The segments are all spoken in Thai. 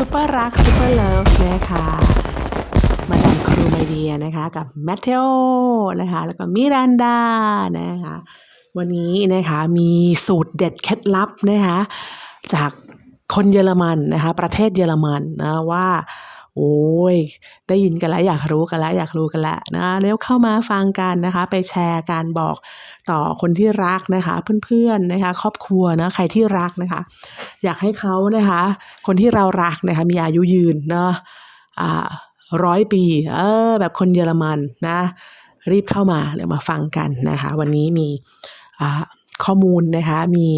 ซูเปอร์รักซูเปอร์เลิฟนะคะมาดามครูไมเดียนะคะ กับแมทเทโอนะคะ แล้วก็มิรันดานะคะ วันนี้นะคะมีสูตรเด็ดเคล็ดลับนะคะ จากคนเยอรมันนะคะ ประเทศเยอรมันนะว่าโอ้ย ได้ยินกันแล้วอยากรู้กันแล้วอยากรู้กันแล้วนะเร็วเข้ามาฟังกันนะคะ ไปแชร์การบอกต่อคนที่รักนะคะ เพื่อนๆนะคะ ครอบครัวนะใครที่รักนะคะ อยากให้เขานะคะ คนที่เรารักนะคะมีอายุยืนเนาะอ่าร้อยปีเออแบบคนเยอรมันนะ รีบเข้ามาเดี๋ยวมาฟังกันนะคะ วันนี้มีข้อมูลนะคะมี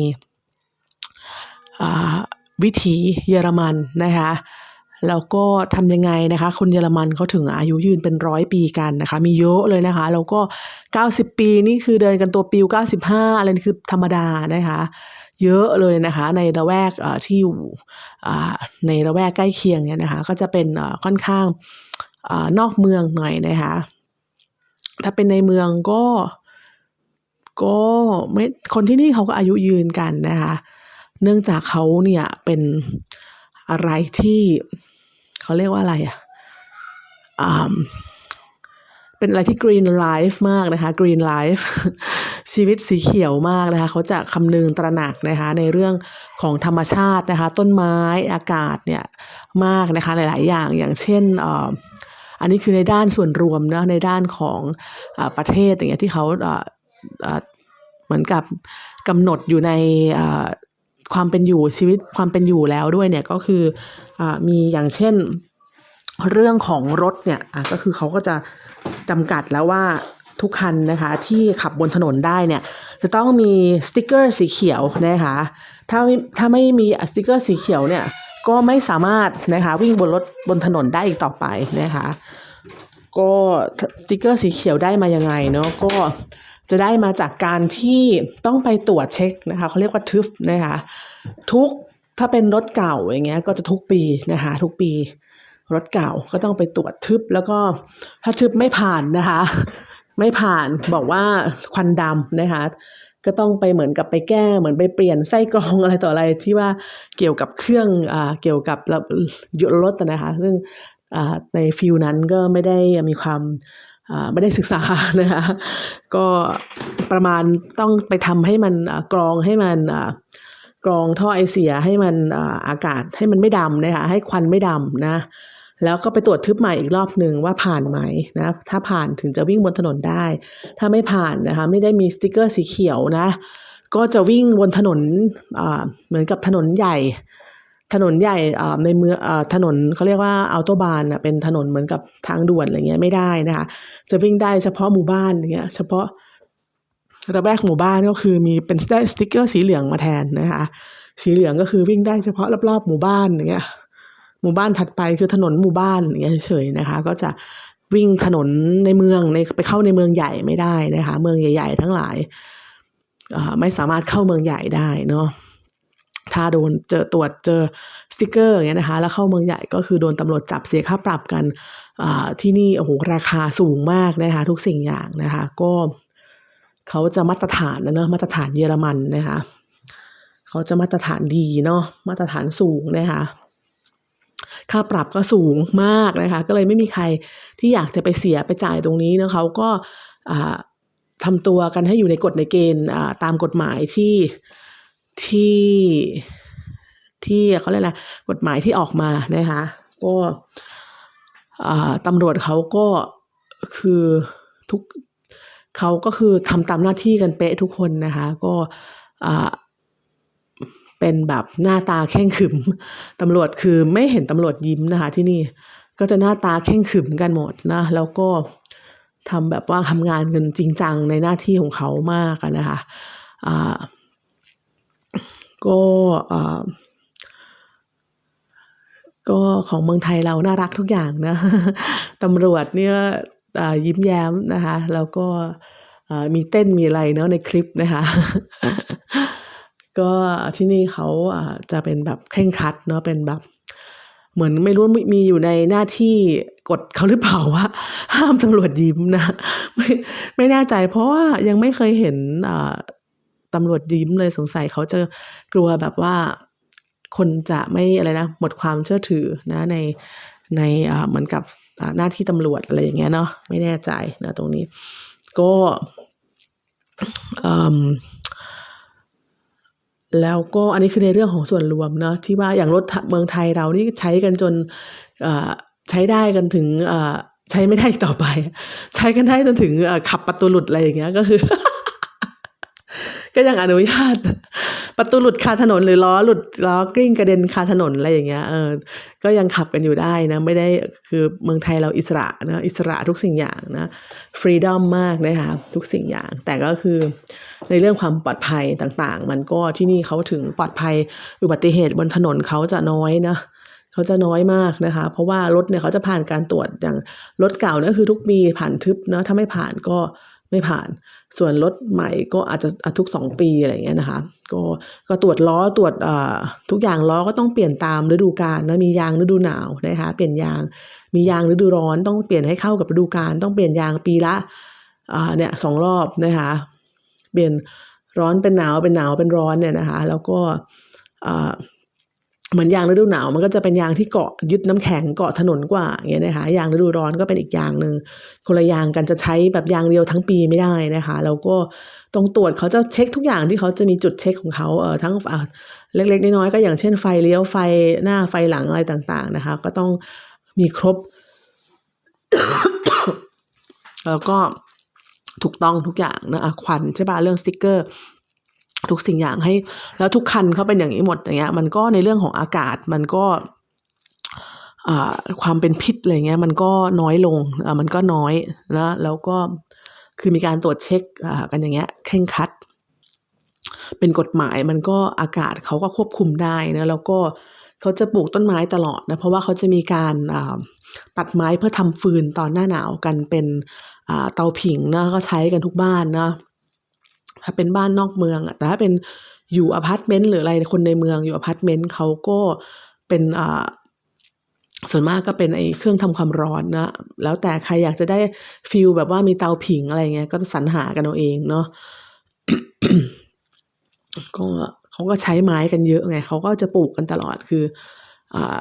วิถีเยอรมันนะคะ แล้วก็ทำยังไงนะคะ คนเยอรมันเขาถึงอายุยืนเป็นร้อยปีกันนะคะ มีเยอะเลยนะคะ แล้วก็ 90 ปีนี่คือเดินกันตัวปิว 95 อะไรนี่คือธรรมดานะคะ เยอะเลยนะคะ ในระแวกที่อยู่ในระแวกใกล้เคียงเนี่ยนะคะ ก็จะเป็นค่อนข้างอนอกเมืองหน่อยนะคะ ถ้าเป็นในเมืองก็ ก็ไม่คนที่นี่เขาก็อายุยืนกันนะคะ เนื่องจากเขาเนี่ยเป็น อะไรที่เขาเรียกว่าอะไรอะอ่าเป็นอะไรที่ green life มากนะคะ green life ชีวิตสีเขียวมากนะคะเขาจะคำนึงตระหนักนะคะในเรื่องของธรรมชาตินะคะ ต้นไม้อากาศเนี่ยมากนะคะหลาย ๆ อย่างอย่างเช่นอ,อันนี้คือในด้านส่วนรวมนะในด้านของอประเทศอย่างเงี้ยที่เขาเหมือนกับกำหนดอยู่ใน ความเป็นอยู่ชีวิตความเป็นอยู่แล้วด้วยเนี่ยก็คืออมีอย่างเช่นเรื่องของรถเนี่ยอะก็คือเขาก็จะจำกัดแล้วว่าทุกคันนะคะที่ขับบนถนนได้เนี่ยจะต้องมีสติกเกอร์สีเขียวนะคะถ้าถ้าไม่มีสติกเกอร์สีเขียวเนี่ยก็ไม่สามารถนะคะวิ่งบนรถบนถนนได้อีกต่อไปนะคะก็สติกเกอร์สีเขียวได้มายังไงเนาะก็ จะได้มาจากการที่ต้องไปตรวจเช็คนะคะเขาเรียกว่าทึบนะคะทุกถ้าเป็นรถเก่าอย่างเงี้ยก็จะทุกปีนะคะทุกปีรถเก่าก็ต้องไปตรวจทึบแล้วก็ถ้าทึบไม่ผ่านนะคะ ไม่ผ่านบอกว่าควันดำนะคะ ก็ต้องไปเหมือนกับไปแก้เหมือนไปเปลี่ยนไส้กรองอะไรต่ออะไรที่ว่าเกี่ยวกับเครื่องอ่าเกี่ยวกับรถนะคะ ซึ่งอ่าในฟิลนั้นก็ไม่ได้มีความ ไม่ได้ศึกษานะคะก็ประมาณต้องไปทำให้มันกรองให้มันกรองท่อไอเสียให้มันอากาศให้มันไม่ดำนะคะให้ควันไม่ดำนะ แล้วก็ไปตรวจทึบใหม่อีกรอบหนึ่งว่าผ่านไหมนะถ้าผ่านถึงจะวิ่งบนถนนได้ ถ้าไม่ผ่านนะคะไม่ได้มีสติกเกอร์สีเขียวนะ ก็จะวิ่งบนถนนเหมือนกับถนนใหญ่ ถนนใหญ่ในเมืองถนนเขาเรียกว่าอัลโตบานเป็นถนนเหมือนกับทางด่วนอะไรเงี้ยไม่ได้นะคะ จะวิ่งได้เฉพาะหมู่บ้านอย่างเงี้ยเฉพาะระแวกหมู่บ้านก็คือมีเป็นได้สติกเกอร์สีเหลืองมาแทนนะคะ สีเหลืองก็คือวิ่งได้เฉพาะรอบๆหมู่บ้านอย่างเงี้ยหมู่บ้านถัดไปคือถนนหมู่บ้านเงี้ยเฉยๆนะคะ ก็จะวิ่งถนนในเมืองในไปเข้าในเมืองใหญ่ไม่ได้นะคะ เมืองใหญ่ ๆ ทั้งหลายไม่สามารถเข้าเมืองใหญ่ได้เนาะ ถ้าโดนเจอตรวจเจอสติกเกอร์อย่างเงี้ยนะคะ แล้วเข้าเมืองใหญ่ก็คือโดนตำรวจจับเสียค่าปรับกันที่นี่โอ้โหราคาสูงมากนะคะทุกสิ่งอย่างนะคะ ก็เขาจะมาตรฐานนะเนอะมาตรฐานเยอรมันนะคะเขาจะมาตรฐานดีเนาะมาตรฐานสูงนะคะค่าปรับก็สูงมากนะคะ ก็เลยไม่มีใครที่อยากจะไปเสียไปจ่ายตรงนี้นะเขาก็ทำตัวกันให้อยู่ในกฎในเกณฑ์ตามกฎหมายที่ ที่ที่เขาเรียกอะไรกฎหมายที่ออกมานะคะก็ตำรวจเขาก็คือทุกเขาก็คือทำตามหน้าที่กันเป๊ะทุกคนนะคะ ก็เป็นแบบหน้าตาเข่งขึมตำรวจคือไม่เห็นตำรวจยิ้มนะคะ ที่นี่ก็จะหน้าตาเข่งขึมกันหมดนะ แล้วก็ทำแบบว่าทำงานกันจริงจังในหน้าที่ของเขามากนะคะอ่า ก็อ่าก็ของเมืองไทยเราน่ารักทุกอย่างนะตำรวจเนี่ยยิ้มแย้มนะคะแล้วก็มีเต้นมีอะไรเนาะในคลิปนะคะก็ที่นี่เขาจะเป็นแบบเคร่งครัดเนาะเป็นแบบ เหมือนไม่รู้มีมีอยู่ในหน้าที่กฎเขาหรือเปล่าว่าห้ามตำรวจยิ้มนะ ไม่ไม่แน่ใจเพราะว่ายังไม่เคยเห็นอ่า ตำรวจยิ้มเลยสงสัยเขาจะกลัวแบบว่าคนจะไม่อะไรนะหมดความเชื่อถือนะในในเหมือนกับหน้าที่ตำรวจอะไรอย่างเงี้ยเนาะไม่แน่ใจนะตรงนี้ ก็แล้วก็อันนี้คือในเรื่องของส่วนรวมเนาะที่ว่าอย่างรถเมืองไทยเรานี่ใช้กันจนใช้ได้กันถึงใช้ไม่ได้ต่อไป ใช้กันได้จนถึงขับประตูหลุดอะไรอย่างเงี้ยก็คือ ก็ยังอนุญาต ประตูหลุดคาถนนหรือล้อหลุดล้อกลิ้งกระเด็นคาถนนอะไรอย่างเงี้ยเออก็ยังขับกันอยู่ได้นะไม่ได้คือเมืองไทยเราอิสระนะอิสระทุกสิ่งอย่างนะฟรีดอมมากนะคะทุกสิ่งอย่าง แต่ก็คือในเรื่องความปลอดภัยต่างๆ มันก็ที่นี่เขาถึงปลอดภัยอุบัติเหตุบนถนนเขาจะน้อยนะเขาจะน้อยมากนะคะ เพราะว่ารถเนี่ยเขาจะผ่านการตรวจอย่างรถเก่าเนี่ยคือทุกปีผ่านทึบเนาะถ้าไม่ผ่านก็ ไม่ผ่าน ส่วนรถใหม่ก็อาจจะทุกสองปีอะไรอย่างเงี้ยนะคะ ก็ก็ตรวจล้อตรวจอ่อทุกอย่างล้อก็ต้องเปลี่ยนตามฤดูกาลนะมียางฤดูหนาวนะคะเปลี่ยนยางมียางฤดูร้อนต้องเปลี่ยนให้เข้ากับฤดูกาลต้องเปลี่ยนยางปีละอ่าเนี่ยสองรอบนะคะเปลี่ยนร้อนเป็นหนาวเป็นหนาวเป็นร้อนเนี่ยนะคะ แล้วก็อ่า เหมือนยางฤดูหนาวมันก็จะเป็นยางที่เกาะยึดน้ำแข็งเกาะถนนกว่าอย่างเงี้ยนะคะยางฤดูร้อนก็เป็นอีกอย่างหนึ่งคนละยางกันจะใช้แบบยางเดียวทั้งปีไม่ได้นะคะแล้วก็ตรงตรวจเขาจะเช็คทุกอย่างที่เขาจะมีจุดเช็คของเขาเออทั้งอ่าเล็กๆน้อยๆก็อย่างเช่นไฟเลี้ยวไฟหน้าไฟหลังอะไรต่างๆนะคะ ก็ต้องมีครบ แล้วก็ถูกต้องทุกอย่างนะะควันใช่ปะเรื่องสติกเกอร์ ทุกสิ่งอย่างให้ แล้วทุกคันเขาเป็นอย่างนี้หมดอย่างเงี้ย มันก็ในเรื่องของอากาศมันก็ความเป็นพิษอะไรเงี้ยมันก็น้อยลงมันก็น้อยนะแล้วก็คือมีการตรวจเช็คกันอย่างเงี้ยเคร่งครัด เป็นกฎหมายมันก็อากาศเขาก็ควบคุมได้นะแล้วก็เขาจะปลูกต้นไม้ตลอดนะเพราะว่าเขาจะมีการตัดไม้เพื่อทำฟืนตอนหน้าหนาวกันเป็นเตาผิงนะก็ใช้กันทุกบ้านนะ ถ้าเป็นบ้านนอกเมืองอะแต่ถ้าเป็นอยู่อพาร์ตเมนต์หรืออะไรคนในเมืองอยู่อพาร์ตเมนต์เขาก็เป็นอ่าส่วนมากก็เป็นไอ้เครื่องทำความร้อนนะ แล้วแต่ใครอยากจะได้ฟิลแบบว่ามีเตาผิงอะไรเงี้ย ก็สรรหากันเอาเองเนาะ ก็เขาก็ใช้ไม้กันเยอะไง เขาก็จะปลูกกันตลอด คืออ่า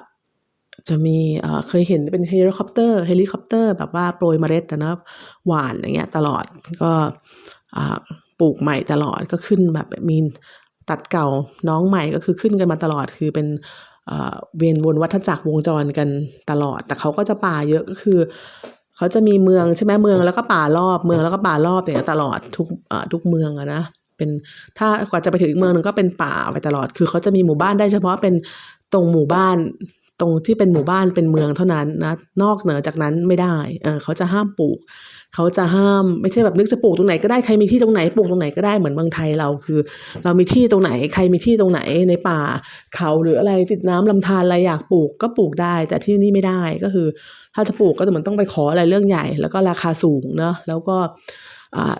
จะมีอ่าเคยเห็นเป็นเฮลิคอปเตอร์ เฮลิคอปเตอร์แบบว่าโปรยเมล็ดนะหวานอย่างเงี้ย ตลอด ก็อ่า ปลูกใหม่ตลอดก็ขึ้นแบบมีตัดเก่าน้องใหม่ก็คือขึ้นกันมาตลอดคือเป็นเวียนวนวัฏจักรวงจรกันตลอด แต่เขาก็จะป่าเยอะก็คือเขาจะมีเมืองใช่ไหมเมืองแล้วก็ป่ารอบเมืองแล้วก็ป่ารอบอย่างนี้ตลอดทุกทุกเมืองอะนะเป็นถ้ากว่าจะไปถึงอีกเมืองหนึ่งก็เป็นป่าไปตลอด คือเขาจะมีหมู่บ้านได้เฉพาะเป็นตรงหมู่บ้าน ตรงที่เป็นหมู่บ้านเป็นเมืองเท่านั้นนะนอกเหนือจากนั้นไม่ได้เออเขาจะห้ามปลูก เขาจะห้ามไม่ใช่แบบนึกจะปลูกตรงไหนก็ได้ใครมีที่ตรงไหนปลูกตรงไหนก็ได้เหมือนเมืองไทยเราคือ เรามีที่ตรงไหนใครมีที่ตรงไหนในป่า เขาหรืออะไรติดน้ำลำธารอะไรอยากปลูกก็ปลูกได้ แต่ที่นี่ไม่ได้ก็คือ ถ้าจะปลูกก็เหมือนต้องไปขออะไรเรื่องใหญ่ แล้วก็ราคาสูงเนอะแล้วก็อ่า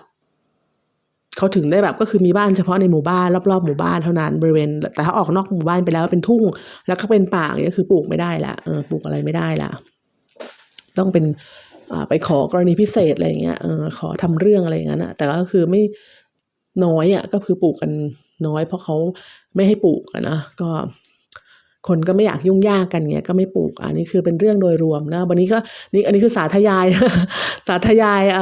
เขาถึงได้แบบก็คือมีบ้านเฉพาะในหมู่บ้านรอบๆหมู่บ้านเท่านั้นบริเวณ แต่ถ้าออกนอกหมู่บ้านไปแล้วเป็นทุ่ง แล้วก็เป็นป่าอย่างเงี้ยคือปลูกไม่ได้ละเออปลูกอะไรไม่ได้ละต้องเป็นไปขอกรณีพิเศษอะไรอย่างเงี้ยเออขอทำเรื่องอะไรอย่างนั้นอะแต่ก็คือไม่น้อยอะก็คือปลูกกันน้อย เพราะเขาไม่ให้ปลูกะนะก็คนก็ไม่อยากยุ่งยากกันเงี้ยก็ไม่ปลูกอันนี้คือเป็นเรื่องโดยรวมนะวันนี้ก็นี่อันนี้คือสาธยาย สาธยายอ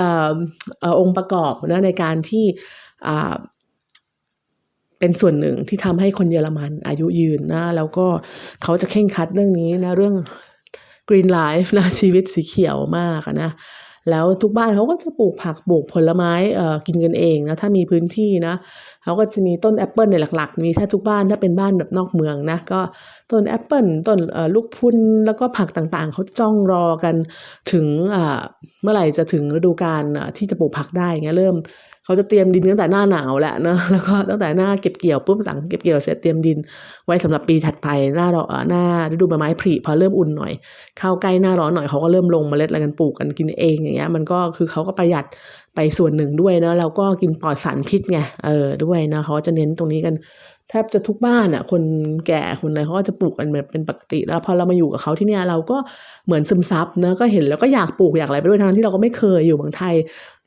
อองค์ประกอบนะในการที่ เป็นส่วนหนึ่งที่ทำให้คนเยอรมันอายุยืนนะแล้วก็เขาจะเข่งคัดเรื่องนี้นะเรื่อง Green Life นะชีวิตสีเขียวมากนะแล้วทุกบ้านเขาก็จะปลูกผักปลูกผลไม้อ่อกินกันเองนะถ้ามีพื้นที่นะเขาก็จะมีต้นแอปเปิลในหลักๆ มีแทบทุกบ้านถ้าเป็นบ้านแบบนอกเมืองนะก็ต้นแอปเปิลต้นลูกพุนแล้วก็ผักต่างๆ เขาจ้องรอกันถึงอ่าเมื่อไหร่จะถึงฤดูกาลที่จะปลูกผักได้เงี้ยเริ่ม เขาจะเตรียมดินตั้งแต่หน้าหนาวแหละเนะแล้วก็ตั้งแต่หน้าเก็บเกี่ยวปุ๊บหลังเก็บเกี่ยวเสร็จเตรียมดิน ไว้สำหรับปีถัดไปหน้าเราเอ่อหน้าฤดูใบไม้ผลิพอเริ่มอุ่นหน่อยเข้าใกล้หน้าร้อนหน่อยเขาก็เริ่มลงเมล็ดอะไรกันปลูกกันกินเองอย่างเงี้ยมันก็คือเขาก็ประหยัดไปส่วนหนึ่งด้วยเนาะแล้วก็กินปลอดสารพิษไงเออด้วยนะเขาจะเน้นตรงนี้กัน แทบจะทุกบ้านอะ คนแก่คนอะไรเขาก็จะปลูกกันแบบเป็นปกติ แล้วพอเรามาอยู่กับเขาที่เนี่ยเราก็เหมือนซึมซับเนะก็เห็นแล้วก็อยากปลูกอยากอะไรไปด้วยทั้งที่เราก็ไม่เคยอยู่เมืองไทย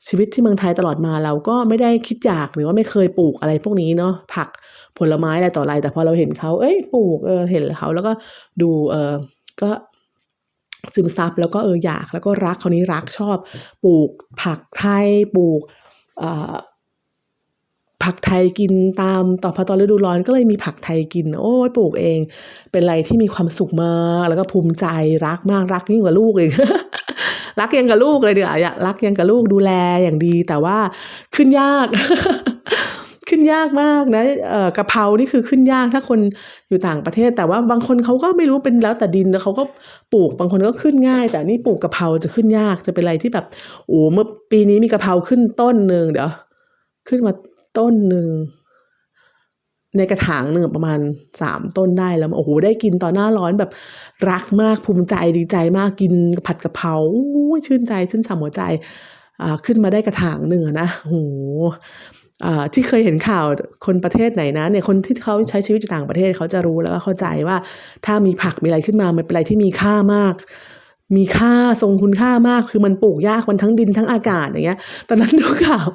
ชีวิตที่เมืองไทยตลอดมาเราก็ไม่ได้คิดอยากหรือว่าไม่เคยปลูกอะไรพวกนี้เนาะผักผลไม้อะไรต่ออะไร แต่พอเราเห็นเขาเอ้ยปลูกเออเห็นเขาแล้วก็ดูเออก็ซึมซับแล้วก็เอออยากแล้วก็รักคนนี้รักชอบ ปลูกผักไทยปลูกอ่า ผักไทยกินตามต่อพอตอนฤดูร้อนก็เลยมีผักไทยกิน โอ้ยปลูกเอง เป็นอะไรที่มีความสุขมากแล้วก็ภูมิใจรักมากรักยิ่งกว่าลูกเลยรักยังกับลูกเลยเดี๋ยวรักยังกับลูกดูแลอย่างดี แต่ว่าขึ้นยาก ขึ้นยากมากนะกะเพรานี่คือขึ้นยากถ้าคนอยู่ต่างประเทศ แต่ว่าบางคนเขาก็ไม่รู้เป็นแล้วแต่ดินแล้วเขาก็ปลูกบางคนก็ขึ้นง่าย แต่นี่ปลูกกะเพราจะขึ้นยากจะเป็นอะไรที่แบบโอ้เมื่อปีนี้มีกะเพราขึ้นต้นหนึ่งเดี๋ยวขึ้นมา ต้นหนึ่งในกระถางหนึ่งประมาณสามต้นได้แล้วโอ้โหได้กินตอนหน้าร้อนแบบรักมากภูมิใจดีใจมากกินผัดกะเพราอู้ยชื่นใจชื่นฉ่ำหัวใจอ่าขึ้นมาได้กระถางหนึ่งนะโอ้โหอ่าที่เคยเห็นข่าวคนประเทศไหนนะเนี่ยคนที่เขาใช้ชีวิตอยู่ต่างประเทศเขาจะรู้แล้วก็เข้าใจว่า ถ้ามีผักมีอะไรขึ้นมามันเป็นอะไรที่มีค่ามาก มีค่าทรงคุณค่ามากคือมันปลูกยากมันทั้งดินทั้งอากาศอย่างเงี้ย ตอนนั้นดูข่าว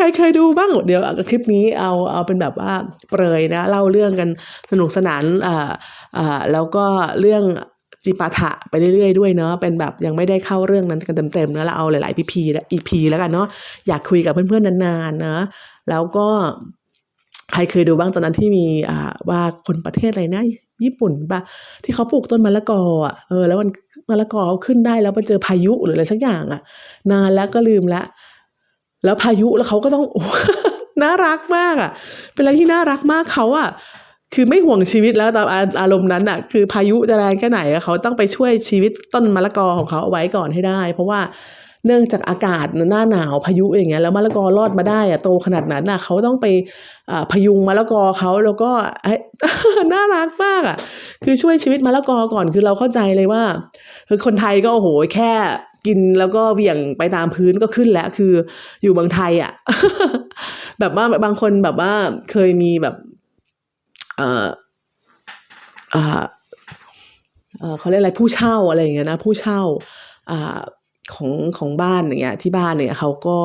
ครเคยดูบ้าง เดี๋ยวคลิปนี้เอาเอาเป็นแบบว่าเปรยนะเล่าเรื่องกันสนุกสนานอ่าอ่าแล้วก็เรื่องจิปาถะไปเรื่อยๆด้วยเนาะเป็นแบบยังไม่ได้เข้าเรื่องนั้นกันเต็มๆนะเราเอาหลายๆพีพีและอีพีแล้วกันเนาะอยากคุยกับเพื่อนๆนานๆนะแล้วก็ใครเคยดูบ้างตอนนั้นที่มีอ่าว่าคนประเทศอะไรนะญี่ปุ่นปะที่เขาปลูกต้นมะละกออะเออแล้วมันมะละกอขึ้นได้แล้วไปเจอพายุหรืออะไรสักอย่างอะ นานแล้วก็ลืมละ แล้วพายุแล้วเขาก็ต้องน่ารักมากอะ เป็นอะไรที่น่ารักมากเขาอะคือไม่ห่วงชีวิตแล้วตามอาอารมณ์นั้นอะ คือพายุจะแรงแค่ไหนเขาต้องไปช่วยชีวิตต้นมะละกอของเขาเอาไว้ก่อนให้ได้ เพราะว่าเนื่องจากอากาศหน้าหนาวพายุอย่างเงี้ยแล้วมะละกอรอดมาได้อะโตขนาดนั้นอะเขาต้องไปพยุงมะละกอเขาแล้วก็น่ารักมากอะคือช่วยชีวิตมะละกอก่อนคือเราเข้าใจเลยว่าคือคนไทยก็โอ้โหแค่ กินแล้วก็เหวี่ยงไปตามพื้นก็ขึ้นแล้ว คืออยู่เมืองไทยอะ แบบว่าบางคนแบบว่าเคยมีแบบ เออเออเขาเรียกอะไรผู้เช่าอะไรอย่างเงี้ยนะ ผู้เช่าอ่าของของบ้านอย่างเงี้ย ที่บ้านเนี่ยเขาก็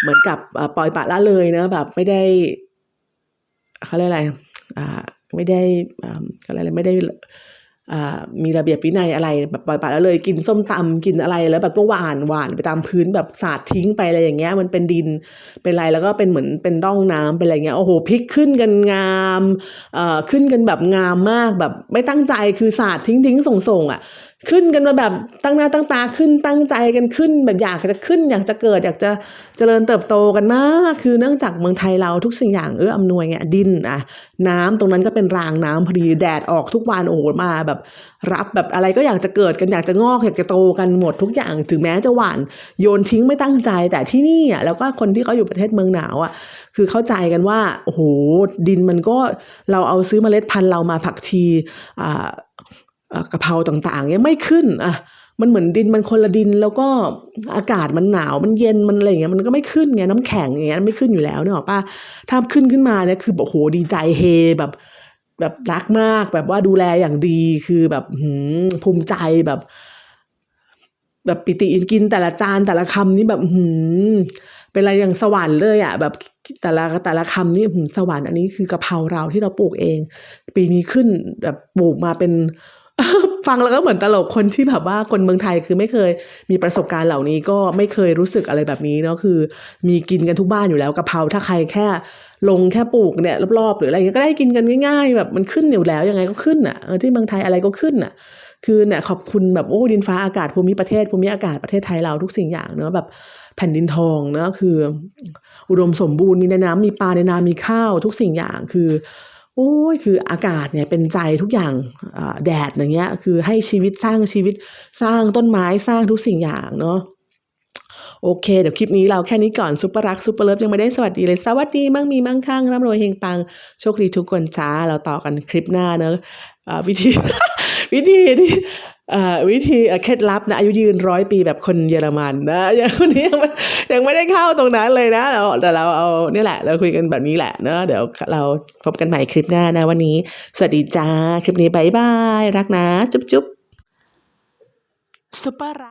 เหมือนกับปล่อยปละละเลยนะแบบไม่ได้เขาเรียกอะไรอ่าไม่ได้อ่าเขาเรียกอะไรไม่ได้ มีระเบียบวินัยอะไรแบบปล่อยปละละเลยกินส้มตำกินอะไรแล้วแบบก็หวานหวานไปตามพื้นแบบสาดทิ้งไปอะไรอย่างเงี้ยมันเป็นดินเป็นอะไรแล้วก็เป็นเหมือนเป็นร่องน้ำเป็นอะไรเงี้ยโอ้โหพลิกขึ้นกันงามเอ่อขึ้นกันแบบงามมากแบบไม่ตั้งใจคือสาดทิ้งทิ้งส่งส่งอะ ขึ้นกันมาแบบตั้งหน้าตั้งตาขึ้นตั้งใจกันขึ้น แบบอยากจะขึ้นอยากจะเกิด อยากจะเจริญเติบโตกันมาก คือเนื่องจากเมืองไทยเราทุกสิ่งอย่างเอื้ออำนวยไงดินอะน้ำตรงนั้นก็เป็นรางน้ำพอดีแดดออกทุกวันโอ้โหมาแบบ รับแบบอะไรก็อยากจะเกิดกันอยากจะงอกอยากจะโตกันหมดทุกอย่างถึงแม้จะหวานโยนทิ้งไม่ตั้งใจ แต่ที่นี่อะแล้วก็คนที่เขาอยู่ประเทศเมืองหนาวอะคือเข้าใจกันว่าโอ้โหดินมันก็เราเอาซื้อเมล็ดพันธุ์เรามาผักชีอ่า กะเพราต่างๆเนี่ยไม่ขึ้นอะมันเหมือนดินมันคนละดินแล้วก็อากาศมันหนาวมันเย็นมันอะไรเงี้ยมันก็ไม่ขึ้นไงน้ำแข็งอย่างเงี้ยไม่ขึ้นอยู่แล้วเนี่ยหรอกป่ะถ้าขึ้นขึ้นมาเนี่ยคือแบบโอ้โหดีใจเฮแบบ แบบรักมากแบบว่าดูแลอย่างดีคือแบบหืมภูมิใจแบบ แบบปิติอินกินแต่ละจานแต่ละคำนี่แบบหืมเป็นอะไรอย่างสวรรค์เลยอะแบบแต่ละแต่ละคำนี่หือสวรรค์อันนี้คือกะเพราเราที่เราปลูกเอง ปีนี้ขึ้นแบบปลูกมาเป็น ฟังแล้วก็เหมือนตลกคนที่แบบว่าคนเมืองไทยคือไม่เคยมีประสบการณ์เหล่านี้ก็ไม่เคยรู้สึกอะไรแบบนี้เนาะคือ มีกินกันทุกบ้านอยู่แล้วกะเพราถ้าใครแค่ลงแค่ปลูกเนี่ยรอบๆหรืออะไรเงี้ยก็ได้กินกันง่ายๆ แบบมันขึ้นอยู่แล้วยังไงก็ขึ้นอะที่เมืองไทยอะไรก็ขึ้นอะ คือเนี่ยขอบคุณแบบโอ้ดินฟ้าอากาศภูมิประเทศภูมิอากาศประเทศไทยเราทุกสิ่งอย่างเนอะแบบแผ่นดินทองเนอะคือ อุดมสมบูรณ์มีในน้ำมีปลาในนามีข้าวทุกสิ่งอย่างคือ โอ้ยคืออากาศเนี่ยเป็นใจทุกอย่างแดดอย่างเงี้ยคือให้ชีวิตสร้างชีวิตสร้างต้นไม้สร้างทุกสิ่งอย่างเนาะโอเค เดี๋ยวคลิปนี้เราแค่นี้ก่อนซุปเปอร์รักซุปเปอร์เลิฟยังไม่ได้สวัสดีเลย สวัสดีมั่งมีมั่งคั่งร่ำรวยเฮงปัง โชคดีทุกคนจ้า เราต่อกันคลิปหน้าเนอะวิธี วิธีที่ วิธีเคล็ดลับนะอายุยืนร้อยปีแบบคนเยอรมันนะอย่างคนนี้ยังไม่ยังไม่ได้เข้าตรงนั้นเลยนะเราแต่เราเอานี่แหละ เราคุยกันแบบนี้แหละเนอะเดี๋ยวเราพบกันใหม่คลิปหน้านะวันนี้ สวัสดีจ้า คลิปนี้บายบาย รักนะ จุ๊บจุ๊บซุปเปอร์รัก